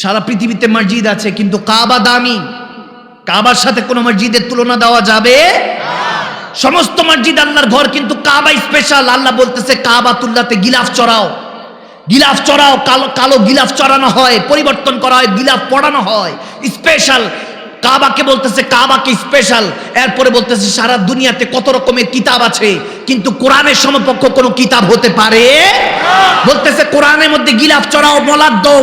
সারা পৃথিবীতে মসজিদ আছে, কিন্তু কাবা দামি। কাবার সাথে কোনো মসজিদের তুলনা দেওয়া যাবে? সমস্ত মসজিদ আল্লাহর ঘর, কিন্তু কাবা স্পেশাল আল্লাহ বলতেছে, কাবা তুল্লাতে গিলাফ চড়াও। গিলাফ চড়াও, কালো কালো গিলাফ চড়ানো হয়, পরিবর্তন করা হয়, গিলাফ পড়ানো হয়। স্পেশাল কাবাকে বলতেছে, কাবাকে স্পেশাল এরপরে বলতেছে, সারা দুনিয়াতে কত রকমের কিতাব আছে, কিন্তু কোরআনের সমপক্ষ কোনো কিতাব হতে পারে? বলতেছে, কোরআনের মধ্যে গিলাফ চড়াও, মলাদ দাও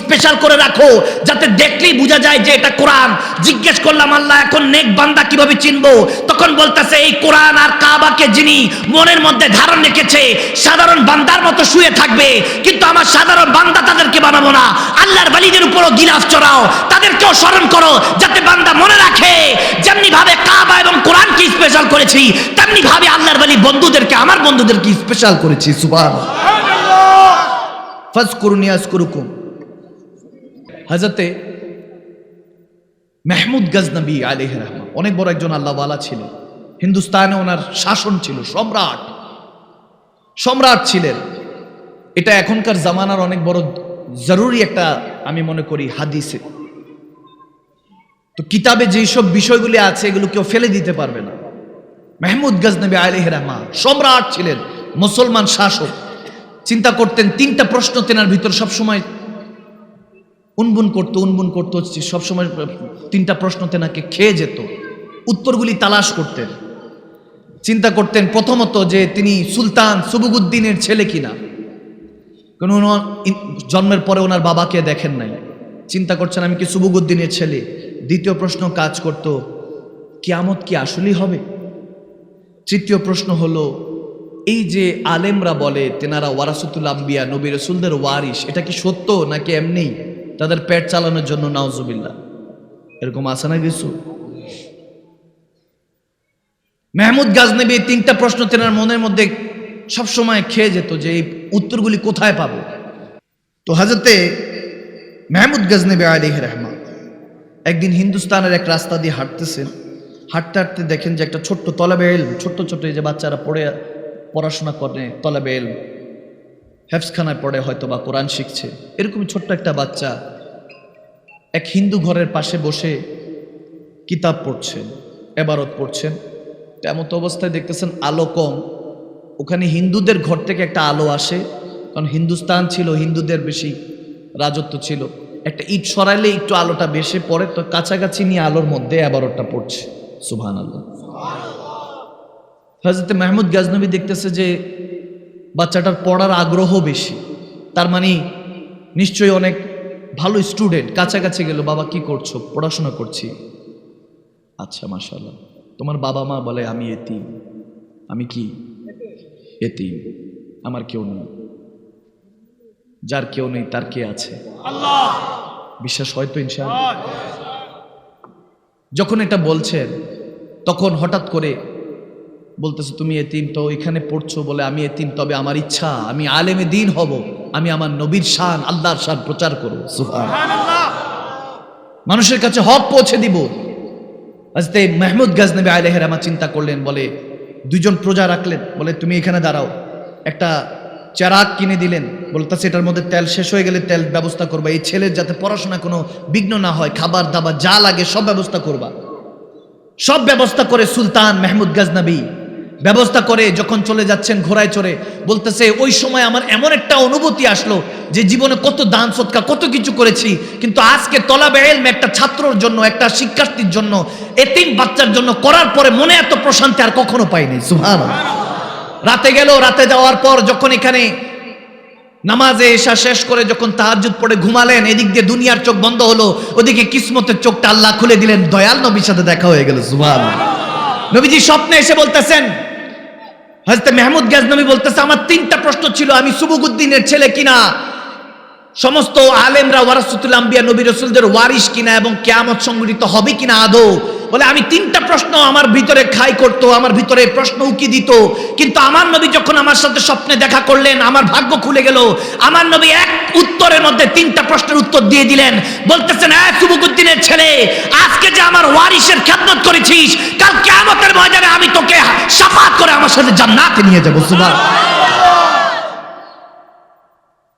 স্পেশাল করে রাখো, যাতে দেখলেই বোঝা যায় যে এটা কোরআন। জিজ্ঞেস করলাম, আল্লাহ, এখন নেক বান্দা কীভাবে চিনবো? তখন বলতেছে, এই কোরআন আর কাবাকে যিনি মনের মধ্যে ধারণ রেখেছে, সাধারণ বান্দার মতো শুয়ে থাকবে, কিন্তু আমার সাধারণ বান্দা তাদেরকে বানাবো না। আল্লাহর বালিদের উপরও গিলাফ চড়াও, তাদেরকেও স্মরণ করো, যাতে বান্দা মনে রাখে, যেমনি ভাবে কাবা এবং কোরআনকে স্পেশাল করেছি, তেমনি ভাবে আল্লাহর বালি বন্ধুদেরকে, আমার বন্ধুদেরকে স্পেশাল করেছি আজকুরুকুম। হযরতে মেহমুদ গজনবী আলিহ রহমান অনেক বড় একজন আল্লাহওয়ালা ছিল হিন্দুস্তানে ওনার শাসন ছিল, সম্রাট। সম্রাট ছিলেন। এটা এখনকার জামানার অনেক বড় জরুরি একটা, আমি মনে করি, হাদিসে। তো কিতাবে যেই সব বিষয়গুলি আছে, এগুলো কেউ ফেলে দিতে পারবে না। মেহমুদ গজনবী আলিহ রহমান, সম্রাট ছিলেন, মুসলমান শাসক। চিন্তা করতেন, তিনটা প্রশ্ন তেনার ভিতর সবসময় উনবুন করতো উনবুন করতো সবসময় তিনটা প্রশ্ন তেনাকে খেয়ে যেত। উত্তরগুলি তালাশ করতেন। চিন্তা করতেন প্রথমত যে তিনি সুলতান সুবুগুদ্দিনের ছেলে কিনা। ইন- জন্মের পরে ওনার বাবাকে দেখেন নাই। চিন্তা করছেন, আমি কি সুবুগুদ্দিনের ছেলে? দ্বিতীয় প্রশ্ন কাজ করত, কিয়ামত কি আসলেই হবে? তৃতীয় প্রশ্ন হলো, এই যে আলেমরা বলে তেনারা ওয়ারাসুতুল আম্বিয়া, নবী রসুলদের ওয়ারিস এটা কি সত্য নাকি এমনি? তাদের পেট চালানোর জন্য নাউজুবিল্লাহ। এরকম আছে না কিছু? মেহমুদ গাজনবী এই তিনটা প্রশ্ন তেনার মনের মধ্যে সবসময় খেয়ে যেত যে এই উত্তরগুলি কোথায় পাবো? তো হাজতে মেহমুদ গজনবী আলিহ রহমান একদিন হিন্দুস্তানের এক রাস্তা দিয়ে হাঁটতেছেন। হাঁটতে হাঁটতে দেখেন যে একটা ছোট্ট তলাবে ছোট্ট ছোট্ট যে বাচ্চারা পড়ে, পড়াশোনা করে তলাবে এল হেফসখানায় পড়ে হয়তো বা কোরআন শিখছে। এরকমই ছোট্ট একটা বাচ্চা এক হিন্দু ঘরের পাশে বসে কিতাব পড়ছেন, এবারত পড়ছেন। তেমন অবস্থায় দেখতেছেন আলো কম। ওখানে হিন্দুদের ঘর থেকে একটা আলো আসে, কারণ হিন্দুস্তান ছিল, হিন্দুদের বেশি রাজত্ব ছিল। একটা ইট সরাইলে একটু আলোটা বেশি পড়ে, তো কাছাকাছি নিয়ে আলোর মধ্যে এবারটা পড়ছে। সুবহান আল্লাহ হজরত মাহমুদ গাজনবী দেখতেছে যে বাচ্চাটার পড়ার আগ্রহ বেশি। তার মানে নিশ্চয়ই অনেক ভালো স্টুডেন্ট, কাছাকাছি গেল, বাবা, কি করছ? পড়াশোনা করছি। আচ্ছা মাশাল্লাহ তোমার বাবা মা বলে, আমি এতিম। আমি কি? এতিম। আমার কেউ নেই। যার কেউ নেই, তার কে আছে? বিশ্বাস হয়তো ইনশাআল্লাহ। যখন এটা বলছেন তখন হঠাৎ করে বলতেছে, তুমি এতিম, তো এখানে পড়ছো বলে আমি এতিম, তবে আমার ইচ্ছা, আমি আলেমে দিন হব, আমি আমার নবীর শান, আল্লাহর শান প্রচার করব। মানুষের কাছে হক পৌঁছে দিব। আজতে মেহমুদ গাজনবী আমার চিন্তা করলেন, বলে দুজন প্রজা রাখলেন, বলে, তুমি এখানে দাঁড়াও, একটা চারাক কিনে দিলেন। বলতেছে, এটার মধ্যে তেল শেষ হয়ে গেলে তেল ব্যবস্থা করবা। এই ছেলের যাতে পড়াশোনা কোনো বিঘ্ন না হয়, খাবার দাবার যা লাগে সব ব্যবস্থা করবা। সব ব্যবস্থা করে সুলতান মেহমুদ গাজনবী। ব্যবস্থা করে যখন চলে যাচ্ছেন ঘোড়ায় চড়ে, বলতেছে, ওই সময় আমার এমন একটা অনুভূতি আসলো যে জীবনে কত দান সৎকা কত কিছু করেছি, কিন্তু আজকে তলাবে এলম একটা ছাত্রর জন্য, একটা শিক্ষার্থীর জন্য, এতিম বাচ্চার জন্য করার পরে মনে এত প্রশান্তি আর কখনো পাইনি। সুহান রাতে গেল, রাতে যাওয়ার পর যখন এখানে নামাজে এসা শেষ করে যখন তাহাজ্জুদ পড়ে ঘুমালেন, এদিক দিয়ে দুনিয়ার চোখ বন্ধ হলো, ওদিকে কিসমতের চোখটা আল্লাহ খুলে দিলেন, দয়াল নবীর সাথে দেখা হয়ে গেল সুবহান নবীজি স্বপ্নে এসে বলতেছেন হজরত মেহমুদ গাজনবী বলতেছে, আমার তিনটা প্রশ্ন ছিল, আমি সুবুগুদ্দিনের ছেলে কিনা? সমস্ত আলেমরা ওয়ারাসুতুল আম্বিয়া, নবী রসুলদের ওয়ারিশ কিনা এবং কেয়ামত সংগঠিত হবে কিনা আদৌ? বলে, আমি তিনটা প্রশ্ন আমার ভিতরে খাই করত, আমার ভিতরে প্রশ্ন উকি দিত। কিন্তু আমার নবী যখন আমার সাথে স্বপ্নে দেখা করলেন, আমার ভাগ্য খুলে গেল। আমার নবী এক উত্তরের মধ্যে তিনটা প্রশ্নের উত্তর দিয়ে দিলেন। বলতেছেন এক সুবুকুদ্দিনের ছেলে, আজকে যে আমার ওয়ারিসের খ্যাতমত করেছিস, কাল কেয়ামতের ময়দানে আমি তোকে সাফাত করে আমার সাথে জান্নাতে নিয়ে যাব।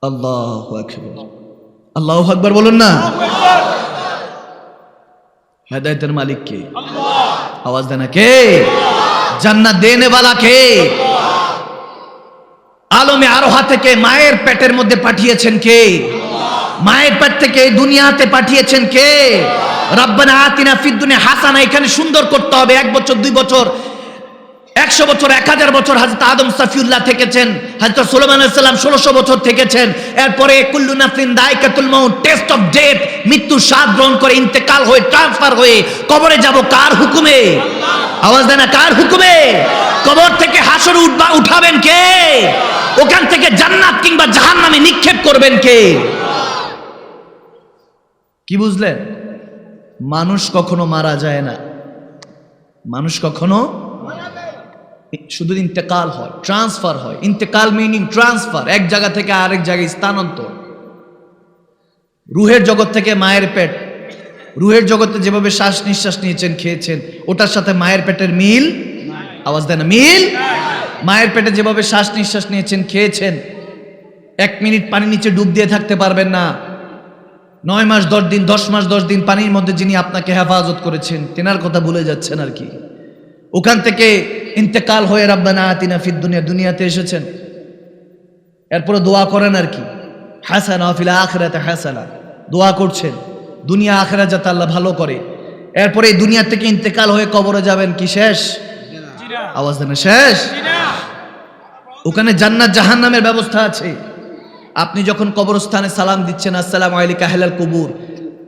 আল্লাহ আকবার। আল্লাহ আকবার বলুন না। হেদায়তের মালিক কে? আওয়াজ দেনা কে? জান্নাত দেনে বালা কে? আলমে আরোহা থেকে মায়ের পেটের মধ্যে পাঠিয়েছেন কে? মায়ের পেট থেকে দুনিয়াতে পাঠিয়েছেন কে? রব্বানা আতিনা ফিদ দুনিয়া হাসানা, এখানে সুন্দর করতে হবে, এক বছর, দুই বছর। একশো বছর, এক হাজার বছর হাজরত আদম সাফিউল্লাহ থেকেছেন, হাজরত সুলেমান সাল্লাম ষোলোশো বছর থেকেছেন। এরপরে কুল্লু নাফিন দায়কাতুল মাউত, টেস্ট অফ ডেথ, মৃত্যু স্বাদ গ্রহণ করে, ইন্তেকাল হয়ে, ট্রান্সফার হয়ে কবরে যাব কার হুকুমে? আওয়াজ দেয় না, কার হুকুমে? কবর থেকে হাসর উঠবা, উঠাবেন কে? ওখান থেকে জান্নাত কিংবা জাহান্নামে নিক্ষেপ করবেন কে? কি বুঝলেন? মানুষ কখনো মারা যায় না। মানুষ কখনো শুধু ইন্তেকাল হয় ট্রান্সফার হয়। ইন্তেকাল মিনিং ট্রান্সফার এক জায়গা থেকে আরেক জায়গায় স্থানান্তর। রুহের জগৎ থেকে মায়ের পেট। রুহের জগতে যেভাবে শ্বাস নিঃশ্বাস নিয়েছেন, খেয়েছেন, ওটার সাথে মায়ের পেটের মিল? আওয়াজ দেয় না, মিল? মায়ের পেটে যেভাবে শ্বাস নিঃশ্বাস নিয়েছেন, খেয়েছেন, এক মিনিট পানি নিচে ডুব দিয়ে থাকতে পারবেন না। নয় মাস, দশ দিন, দশ মাস, দশ দিন পানির মধ্যে যিনি আপনাকে হেফাজত করেছেন, তেনার কথা ভুলে যাচ্ছেন আর কি। ওখান থেকে ইন্তেকাল হয়ে রাব্বানা আতিনা ফিদ দুনিয়া দুনিয়াতে এসেছেন। এরপরে দোয়া করেন আর কি। হাসানা ফিল আখরাতে হাসানা। দোয়া করছেন দুনিয়া আখরা যাতে আল্লাহ ভালো করে। এরপরে এই দুনিয়া থেকে ইন্তেকাল হয়ে কবরে যাবেন কি শেষ? আওয়াজ দেন শেষ? ওখানে জান্নাত জাহান্নামের ব্যবস্থা আছে। আপনি যখন কবরস্থানে সালাম দিচ্ছেন আসসালাম আলাইকা হেলাল কবুর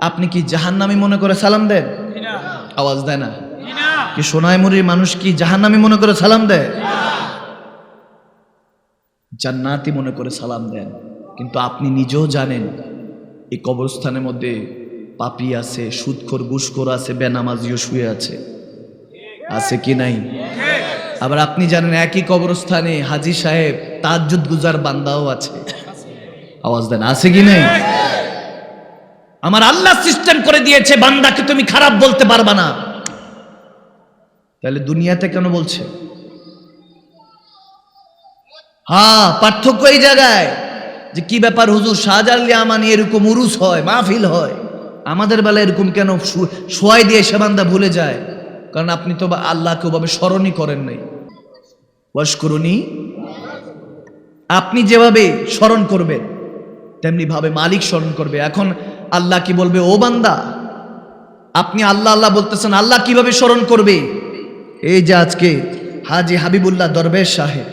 আপনি কি জাহান্নামি মনে করে সালাম দেন? আওয়াজ দেয় না। কি সোনাইমুরির মানুষ কি জাহান্নামি মনে করে সালাম দেয়? জান্নাতি মনে করে সালাম দেন। কিন্তু আপনি নিজেও জানেন, এই কবরস্থানের মধ্যে পাপি আছে, সুদখোর, ঘুষখোর আছে, বেনামাজিও শুয়ে আছে। আছে কি নাই? আবার আপনি জানেন একই কবরস্থানে হাজি সাহেব তাজ্জুদ গুজার বান্দাও আছে। আওয়াজ দেন, আছে কি নাই? আমার আল্লাহ সিস্টেম করে দিয়েছে, বান্দাকে তুমি খারাপ বলতে পারবা না। তাহলে দুনিয়াতে কেন বলছে? হ্যাঁ পার্থক্য এই জায়গায় যে কি ব্যাপার হুজুর শাহজালি আমানি এরকম উরুস হয়, মাহফিল হয়। আমাদের বেলা এরকম কেন শোয়াই দিয়ে সেবান্দা ভুলে যায়? কারণ আপনি তো আল্লাহকে ওভাবে স্মরণই করেন নাই। ওয়াশকুরুনি, আপনি যেভাবে স্মরণ করবেন, তেমনি ভাবে মালিক স্মরণ করবে। এখন আল্লাহ কি বলবে? ও বান্দা, আপনি আল্লাহ আল্লাহ বলতেছেন, আল্লাহ কীভাবে স্মরণ করবে? এই যে আজকে হাজি হাবিবুল্লাহ দরবেশ সাহেব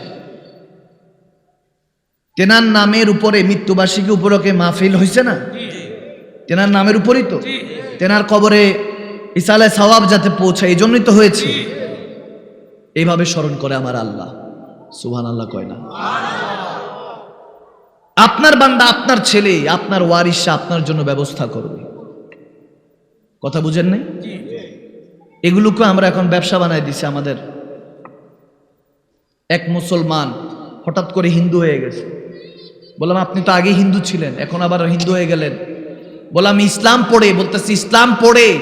তেনার নামের উপরে মৃত্যুবার্ষিকী উপলক্ষে মাহফিল হয়েছে না? তেনার নামের উপরই তো? তেনার কবরে ইসালে সওয়াব যাতে পৌঁছায় এই জন্যই তো হয়েছে। এইভাবে স্মরণ করে আমার আল্লাহ। সুহান আল্লাহ কয় না? আপনার বান্দা আপনার ছেলে আপনার ওয়ারিসা আপনার জন্য ব্যবস্থা করবে। কথা বুঝেন নাই? এগুলোকে আমরা এখন ব্যবসা বানাই দিছি আমাদের। এক মুসলমান হঠাৎ করে হিন্দু হয়ে গেছে। বললাম আপনি তো আগে হিন্দু ছিলেন এখন আবার হিন্দু হয়ে গেলেন। বললাম ইসলাম পড়ে। বলতেছি ইসলাম পড়ে।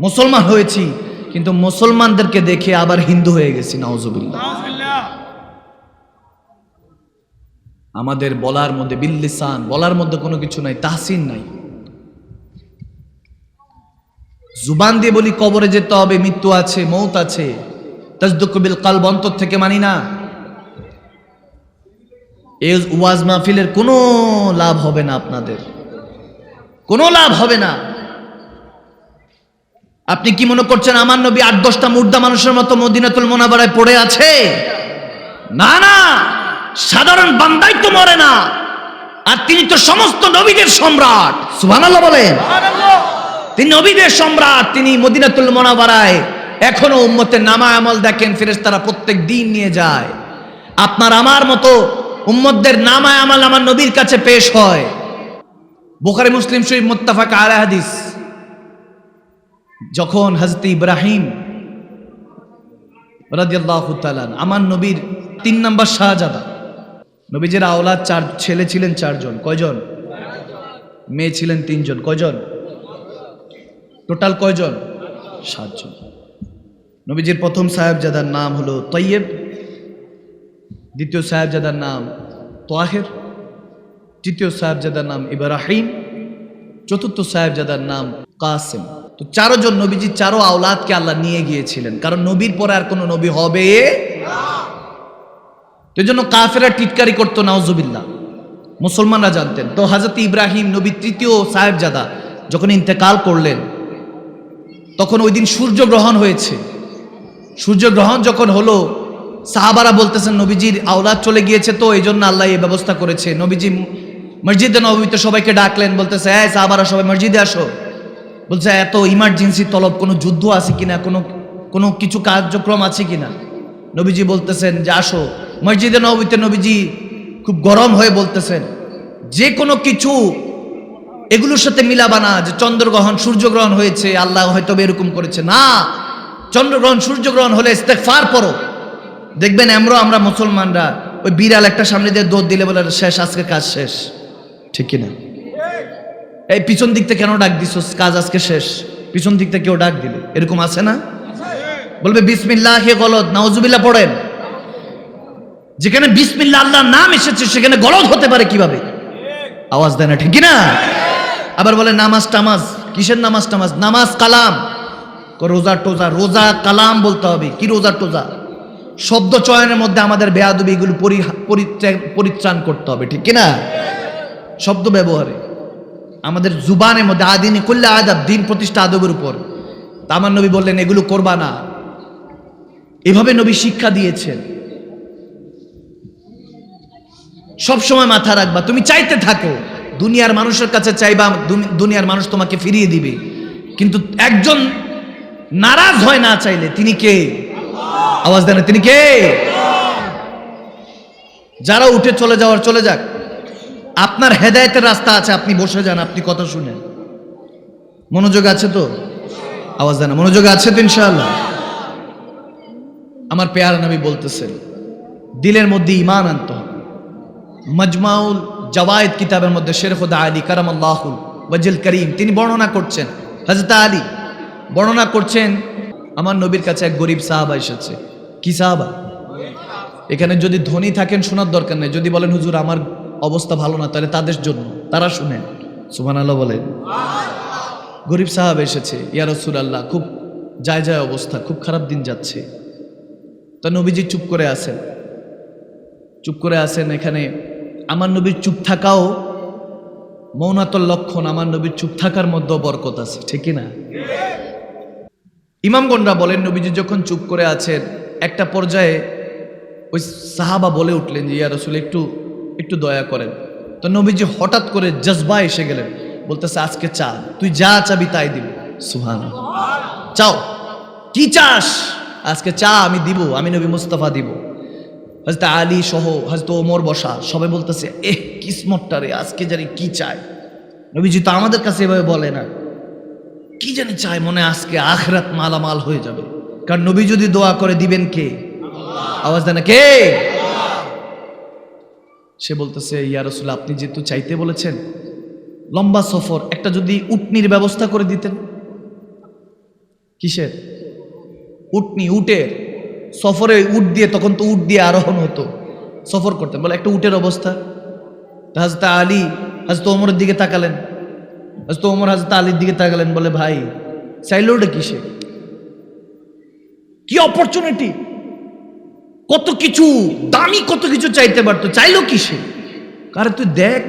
মুসলমান হয়েছি কিন্তু মুসলমানদেরকে দেখে আবার হিন্দু হয়ে গেছি নাওজুবিল্লাহ আমাদের বলার মধ্যে বিল্লিসান বলার মধ্যে কোনো কিছু নাই তাহসিন নাই। জুবান দিয়ে বলি, কবরে যেতে হবে, মৃত্যু আছে, মৌত আছে। তাজদুকবিল কাল অন্তর থেকে মানি না। এই ওয়াজ মাহফিলের কোনো লাভ হবে না আপনাদের। কোনো লাভ হবে না। আপনি কি মনে করছেন, আমার নবী আট, দশটা মুর্দা মানুষের মতো মদিনাতুল মোনাবারায় পড়ে আছে? না না। সাধারণ বান্দাই তো মরে না। আর তিনি তো সমস্ত নবীদের সম্রাট। সুবহানাল্লাহ বলেন। তিনি নবীদের সম্রাট, তিনি মদিনাতুল মোনাবারায় এখনও উম্মতের নামা আমল দেখেন, ফেরেশতারা প্রত্যেক দিন নিয়ে যায়। আপনার আমার মতো উম্মতদের নামা আমল আমার নবীর কাছে পেশ হয়। বুখারী, মুসলিম শরীফ, মুত্তাফাক আলা হাদিস। যখন হযরত ইব্রাহিম আমার নবীর তিন নম্বর শাহজাদা। নবীজের আওলাদ চার, ছেলে ছিলেন চারজন। কয়জন? মেয়ে ছিলেন তিনজন। কয়জন? টোটাল কয়জন? সাতজন। নবীজির প্রথম সাহেবজাদার নাম হলো তৈয়েব, দ্বিতীয় সাহেবজাদার নাম তোয়াহের তৃতীয় সাহেবজাদার নাম ইব্রাহিম, চতুর্থ সাহেবজাদার নাম কাসেম। তো চারজন নবীজি, চারো আওলাদকে আল্লাহ নিয়ে গিয়েছিলেন। কারণ নবীর পরে আর কোনো নবী হবে? তো জন্য কাফেরা টিটকারি করতো, নাউজুবিল্লাহ। মুসলমানরা জানতেন। তো হাজরত ইব্রাহিম নবী তৃতীয় সাহেবজাদা যখন ইন্তেকাল করলেন তখন ওই দিন সূর্যগ্রহণ হয়েছে। সূর্যগ্রহণ যখন হলো, সাহাবারা বলতেছেন, নবীজির আওলাদ চলে গিয়েছে তো এই জন্য আল্লাহ এই ব্যবস্থা করেছে। নবীজি মসজিদে নবীতে সবাইকে ডাকলেন, বলতেছে হ্যাঁ সাহাবারা সবাই মসজিদে আসো। বলছে, এত ইমার্জেন্সি তলব, কোনো যুদ্ধ আছে কিনা? কোনো কোনো কিছু কার্যক্রম আছে কিনা? নবীজি বলতেছেন যে, আসো। মসজিদে নবীতে নবীজি খুব গরম হয়ে বলতেছেন, যে কোনো কিছু এগুলোর সাথে মিলাবা না যে চন্দ্রগ্রহণ, সূর্যগ্রহণ হয়েছে, আল্লাহ হয়তো এরকম করেছে। না, চন্দ্রগ্রহণ, সূর্যগ্রহণ হলে ইস্তেগফার পরো দেখবেন আমরা আমরা মুসলমানরা, ওই বিড়াল একটা সামনে দিয়ে দৌড় দিলে বলে, শেষ, আজকে কাজ শেষ। ঠিক কিনা এই পিছন দিক থেকে কেন ডাক দিছো কাজ আজকে শেষ। পিছন দিক থেকে কেউ ডাক দিলে। এরকম আছে না? বলবে, বিসমিল্লাহ হে গলদ। নাউজুবিল্লাহ পড়েন। যেখানে বিসমিল্লাহ আল্লাহর নাম এসেছে, সেখানে গলদ হতে পারে কীভাবে? আওয়াজ দেয় না, ঠিক না? আবার বলে নামাজ টামাজ। কিসের নামাজ টামাজ? নামাজ কালাম। রোজা টোজা, রোজা কালাম বলতে হবে। কি রোজা টোজা? শব্দ চয়নের মধ্যে আমাদের বেয়াদবি এগুলো পরিত্রাণ করতে হবে, ঠিক কিনা? শব্দ ব্যবহারে। আমাদের জুবানের মধ্যে আদিনী করলে আদাব, দিন প্রতিষ্ঠা আদবের উপর। তা আমার নবী বললেন, এগুলো করবা না। এভাবে নবী শিক্ষা দিয়েছেন। সব সময় মাথা রাখবা, তুমি চাইতে থাকো। দুনিয়ার মানুষের কাছে চাইবা, দুনি- দুনিয়ার মানুষ তোমাকে ফিরিয়ে দিবে। কিন্তু একজন নারাজ হয় না চাইলে তিনি কে? আওয়াজ দেন, তিনি কে? যারা উঠে চলে যাওয়ার, চলে যাক। আপনার হেদায়েতের রাস্তা আছে, আপনি বসে যান, আপনি কথা শুনেন। মনোযোগ আছে তো? আওয়াজ দেন, মনোযোগ আছে তো ইনশাআল্লাহ? আমার পেয়ার নবী বলতেছেন, দিলের মধ্যে ইমান আনতে হবে। মজমাউল জওয়ায়েদ কিতাবের মধ্যে শেরফুদ আলী কারাম আল্লাহুল ওয়াজিল করিম, তিনি বর্ণনা করছেন। হজরত আলী বর্ণনা করছেন, আমার নবীর কাছে এক গরিব সাহাবা এসেছে। কি সাহাবা? এখানে যদি ধনী থাকেন শোনার দরকার নেই। যদি বলেন, হুজুর, আমার অবস্থা ভালো না, তাহলে তাদের জন্য। তারা শুনেন। সুবান আল্লাহ বলেন। গরিব সাহাব এসেছে, ইয়া আল্লাহ খুব যায় যায় অবস্থা, খুব খারাপ দিন যাচ্ছে। তা নবীজি চুপ করে আছেন। চুপ করে আছেন এখানে আমার নবীর চুপ থাকাও মৌনাতর লক্ষণ আমার নবীর চুপ থাকার মধ্যেও বরকত আছে, ঠিক না ইমামগণরা বলেন, নবীজি যখন চুপ করে আছেন, একটা পর্যায়ে ওই সাহাবা বলে উঠলেন যে, ইয়া রসুল, একটু একটু দয়া করেন। তো নবীজি হঠাৎ করে জজবা এসে গেলেন, বলতেছে, আজকে চা, তুই যা চাবি তাই দিব। সুহান চাও, কি চাস? আজকে চা আমি দিব, আমি নবী মুস্তফা দিব। হজরত আলী সহ হজরত ওমর বসা সবাই বলতেছে, এহ কিসমতটা রে, আজকে জানি কি চায় নবীজি তো আমাদের কাছে এভাবে বলে না। কি জানি চায় মনে আজকে আখরাত মালামাল হয়ে যাবে। কারণ নবী যদি দোয়া করে দিবেন কে? আওয়াজ দেয় না, কে? সে বলতেছে, ইয়া রসুল আপনি যেহেতু চাইতে বলেছেন, লম্বা সফর, একটা যদি উটনির ব্যবস্থা করে দিতেন। কিসের? উটনি, উটের। সফরে উট দিয়ে, তখন তো উট দিয়ে আরোহণ হতো। সফর করতেন। বলে, একটা উটের অবস্থা। তা হাজরত আলী, হাজরত ওমরের দিকে তাকালেন। হাজরত ওমর হাজরত আলীর দিকে তাকালেন, বলে, ভাই চাইলো ওটা কিসে? কি অপরচুনিটি কত কিছু, দামি কত কিছু চাইতে পারতো। চাইলো কিসে? কারে তুই দেখ,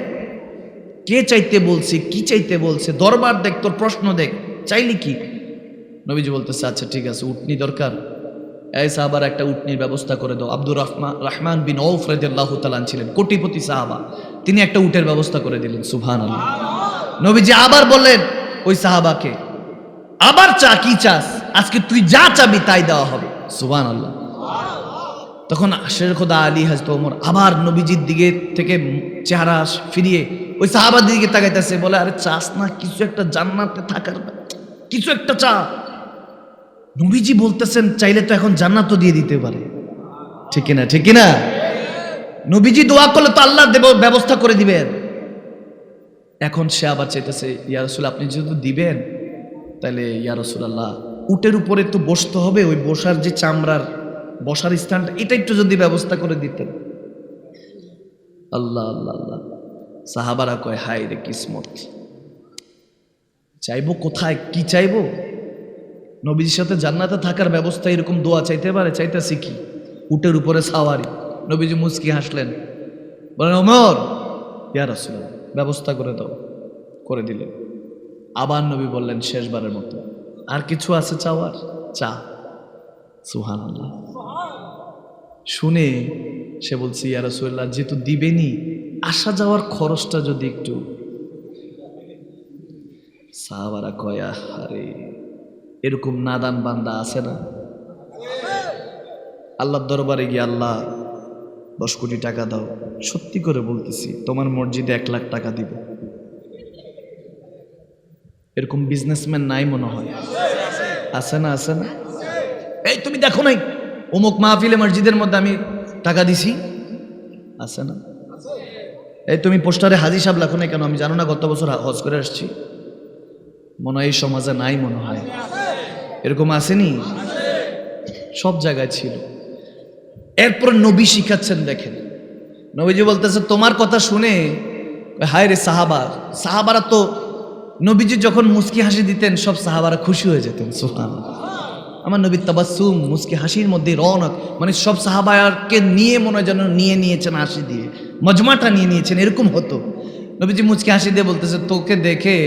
কে চাইতে বলছে, কি চাইতে বলছে? দরবার দেখ, তোর প্রশ্ন দেখ। চাইলি কি? নবীজি বলতেছে আচ্ছা ঠিক আছে উঠনি দরকার। এই সাহাবার একটা উটনির ব্যবস্থা করে দাও। আব্দুর রহমান রহমান বিন রাদিয়াল্লাহু তাআলা ছিলেন কোটিপতি সাহাবা। তিনি একটা উটের ব্যবস্থা করে দিলেন, সুবহানাল্লাহ। নবীজি আবার বললেন, ওই সাহাবাকে, আবার চা, কি চাস? আজকে তুই যা চাবি, তাই দেওয়া হবে। সুবহানাল্লাহ। তখন শের খোদা আলী হাজত ওমর আবার নবীজির দিকে থেকে চেহারা ফিরিয়ে ওই সাহাবার দিকে তাকাইতেছে। বলে, আরে চাস না, কিছু একটা জান্নাতে থাকার কিছু একটা চা। নবীজি বলতেছেন, চাইলে তো এখন জান্নাতও দিয়ে দিতে পারে। ঠিক কিনা ঠিক কিনা? নবীজি দোয়া করলে তো আল্লাহ দেব ব্যবস্থা করে দিবেন। এখন সে আবার চাইতেছে ইয়ারসুল আপনি যেহেতু দিবেন তাহলে ইয়ারসুল আল্লাহ উটের উপরে তো বসতে হবে, ওই বসার যে চামড়ার বসার স্থানটা, এটা একটু যদি ব্যবস্থা করে দিতেন। আল্লাহ আল্লাহ আল্লাহ। সাহাবারা কয় হাই রে কিসমত। চাইব কোথায়? কি চাইব? নবীজির সাথে জান্নাতে থাকার ব্যবস্থা এরকম দোয়া চাইতে পারে? চাইতেছি কি? উটের উপরে সাওয়ারি। নবীজি মুচকি হাসলেন। বলেন অমর ইয়া রাসূলুল্লাহ। ব্যবস্থা করে দাও। করে দিলেন। আবার নবী বললেন, শেষবারের মতো। আর কিছু আছে চাওয়ার? চা। সুহান শুনে সে বলছে, ইয়া রাসূলুল্লাহ যেহেতু দিবেনি, আসা যাওয়ার খরচটা যদি একটু সাহাবারা কয়া আরে এরকম নাদান বান্দা আছে না? আল্লাহর দরবারে গিয়ে আল্লাহ, দশ কোটি টাকা দাও। সত্যি করে বলতেছি, তোমার মসজিদে এক লাখ টাকা দিব। এরকম বিজনেসম্যান নাই মনে হয়। আছে না আছে না? এই তুমি দেখো নাই, অমুক মাহফিলে মসজিদের মধ্যে আমি টাকা দিছি? আছে না? এই তুমি পোস্টারে হাজি সাহেব লেখো নাই কেন? আমি জানো না গত বছর হজ করে আসছি। মনে হয় এই সমাজে নাই মনে হয়। এরকম আসেনি? সব জায়গায় ছিল। এরপর নবী শিখাচ্ছেন, দেখেন। নবীজি বলতেছে, তোমার কথা শুনে, হায় রে সাহাবা সাহাবারা তো, নবীজি যখন মুস্কি হাসি দিতেন, সব সাহাবারা খুশি হয়ে যেতেন সুহান আমার নবী তাবাসুম মুস্কি হাসির মধ্যে রৌনক মানে সব সাহাবায়ারকে নিয়ে মনে যেন নিয়ে নিয়েছেন হাসি দিয়ে, মজমাটা নিয়ে নিয়েছেন, এরকম হতো। নবীজি মুচকি হাসি দিয়ে বলতেছে, তোকে দেখে